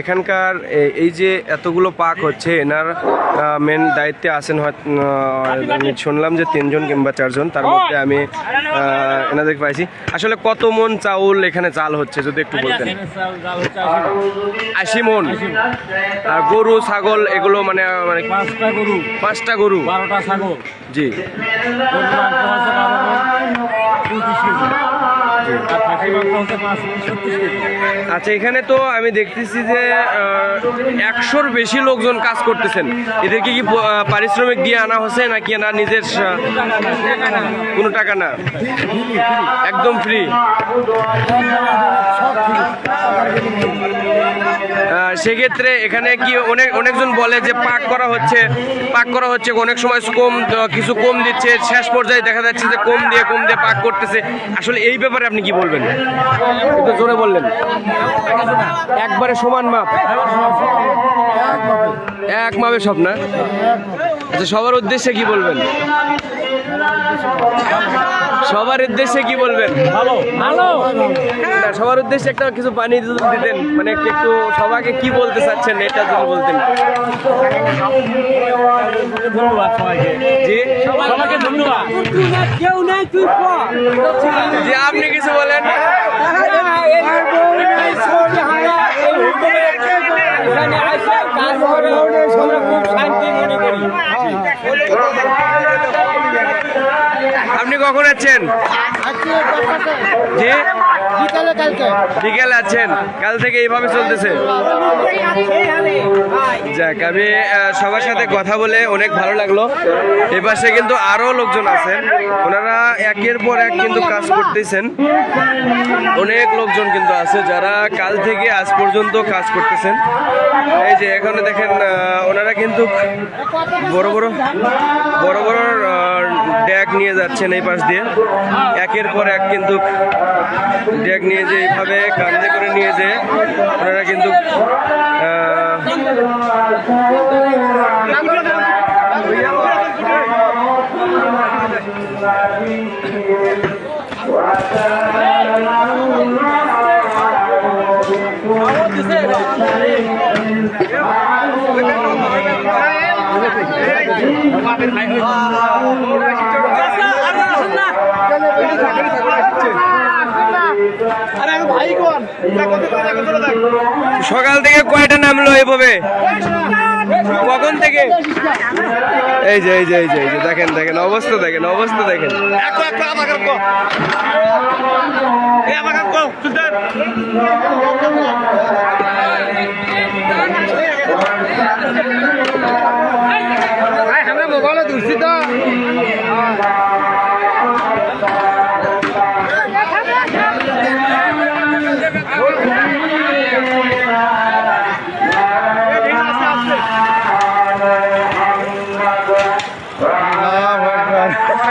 এখানকার এই যে এতগুলো পাক হচ্ছে এনার মেন দায়িত্বে আসেন আমি শুনলাম যে তিনজন কিংবা চারজন তার মধ্যে আমি এনাদের পাইছি। আসলে কত মন চাউল এখানে চাল হচ্ছে যদি একটু বলতেন? আশি মন। আর গরু ছাগল এগুলো মানে মানে পাঁচটা গরু। পাঁচটা গরু? বারোটা ছাগল। জি। আচ্ছা এখানে তো আমি দেখতেছি যে একশোর বেশি লোকজন কাজ করতেছেন। এদেরকে কি পারিশ্রমিক দিয়ে আনা হচ্ছে নাকি না নিজের কোনো টাকা না? একদম ফ্রি সেক্ষেত্রে এখানে কি অনেক অনেকজন বলে যে পাক করা হচ্ছে, পাক করা হচ্ছে, অনেক সময় কম কিছু কম দিচ্ছে, শেষ পর্যায়ে দেখা যাচ্ছে যে কম দিয়ে কম দিয়ে পাক করতেছে। আসলে এই ব্যাপারে আপনি কি বলবেন? জোরে বললেন। একবারে সমান মাপ। এক মাপে সব না? আচ্ছা সবার উদ্দেশ্যে কি বলবেন? সবার উদ্দেশ্যে কি বলবেন? ভালো। ভালো? না, সবার উদ্দেশ্যে একটা কিছু পানি যদি দিতেন মানে একটু সবাইকে কি বলতে চাচ্ছেন এটা যদি বলতেন। ধন্যবাদ সবাইকে। জি? সবাইকে ধন্যবাদ। কেউ নেই তুই পর জি আপনি কিছু বলেন এখানে আসে কাজ করে আমরা খুব শান্তি মনে করি আপনি কখন আছেন? বিকেল আছেন। কাল থেকে এইভাবে চলতেছে। যাক, আমি সবার সাথে কথা বলে অনেক ভালো লাগল। এ পাশে কিন্তু আরও লোকজন আছেন। ওনারা একের পর এক কিন্তু কাজ করতেছেন। অনেক লোকজন কিন্তু আছে যারা কাল থেকে আজ পর্যন্ত কাজ করতেছেন। এই যে, এখানে দেখেন ওনারা কিন্তু বড় বড় বড় বড় ড্যাগ নিয়ে যাচ্ছেন এই পাশ দিয়ে। একের পর এক কিন্তু ড্যাগ নিয়ে যে এইভাবে কান্দে করে নিয়ে যে ওনারা কিন্তু আহ, সকাল থেকে কয়টা নামলো এভাবে কখন থেকে? এই যে এই যে এই যে এই যে, দেখেন দেখেন, অবস্থা দেখেন অবস্থা দেখেন। মোবাইলে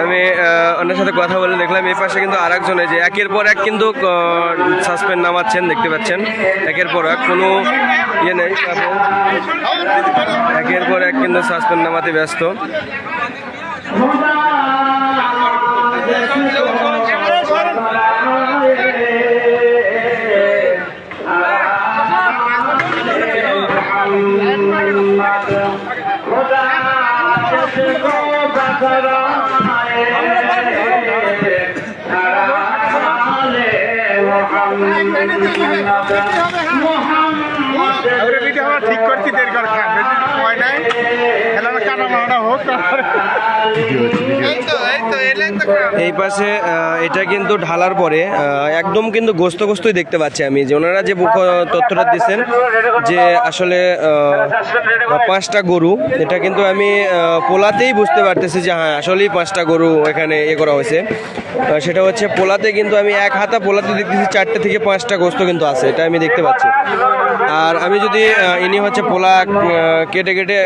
আমি ওনার সাথে কথা বলে দেখলাম, এই পাশে কিন্তু আর একজন যে, একের পর এক কিন্তু সাসপেন্ড নামাচ্ছেন, দেখতে পাচ্ছেন। একের পর এক কোনো ইয়ে নেই একের পর এক কিন্তু সাসপেন্ড নামাতে ব্যস্ত। ঠিক করছি দেরি কর খেলার কাটা মারাটা হোক। এই পাশে এটা কিন্তু ঢালার পরে একদম কিন্তু গোস্ত গোস্তই দেখতে পাচ্ছি আমি। যে ওনারা যে তথ্যটা দিচ্ছেন যে আসলে পাঁচটা গরু, এটা কিন্তু আমি পোলাতেই বুঝতে পারতেছি যে হ্যাঁ আসলেই পাঁচটা গরু এখানে ইয়ে করা হয়েছে। সেটা হচ্ছে পোলাতে কিন্তু আমি এক হাতা পোলাতে দেখতেছি, চারটে থেকে পাঁচটা গোস্ত কিন্তু আছে, এটা আমি দেখতে পাচ্ছি। আর আমি যদি ইনি হচ্ছে পোলা কেটে কেটে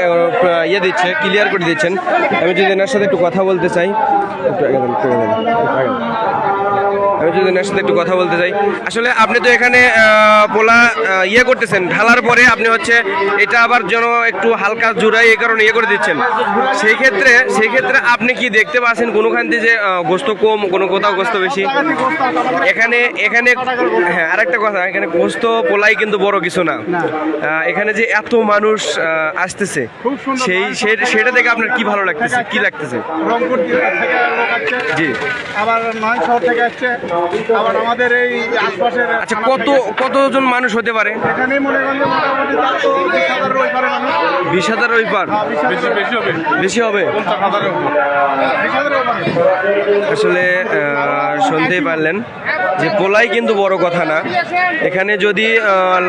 ইয়ে দিচ্ছে, ক্লিয়ার করে দিচ্ছেন, আমি যদি এনার সাথে একটু কথা বলতে চাই একটু আগে দেন, মফিজুদ্দিনের সাথে একটু কথা বলতে চাই। আসলে আপনি তো এখানে পোলা ইয়ে করতেছেন। ঢালার পরে আপনি হচ্ছে এটা আবার যেন একটু হালকা জুড়াই এই কারণে ইয়ে করে দিচ্ছেন। সেই ক্ষেত্রে সেই ক্ষেত্রে আপনি কি দেখতে পাচ্ছেন কোনোখান থেকে যে গোস্ত কম কোনো কোথাও গোস্ত বেশি? এখানে এখানে হ্যাঁ আরেকটা কথা এখানে গোস্ত পোলাই কিন্তু বড় কিছু না। এখানে যে এত মানুষ আসতেছে সেই সেটা দেখে আপনার কি ভালো লাগতেছে? কি লাগতেছে? জি। আবার নয় শহর থেকে আসছে। আবার আমাদের এই আশপাশের আচ্ছা কত কতজন মানুষ হতে পারে? এখানেই মনে করেন মোটামুটি তো বিশ হাজারের বিশ হাজার ওই পার? হ্যাঁ, বিশ বেশি হবে? বেশি হবে হাজারের। আসলে শুনতেই পারলেন যে পোলাই কিন্তু বড় কথা না। এখানে যদি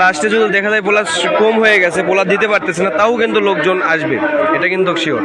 লাস্টে যদি দেখা যায় পোলা কম হয়ে গেছে পোলা দিতে পারতেছে না তাও কিন্তু লোকজন আসবে। এটা কিন্তু শিওর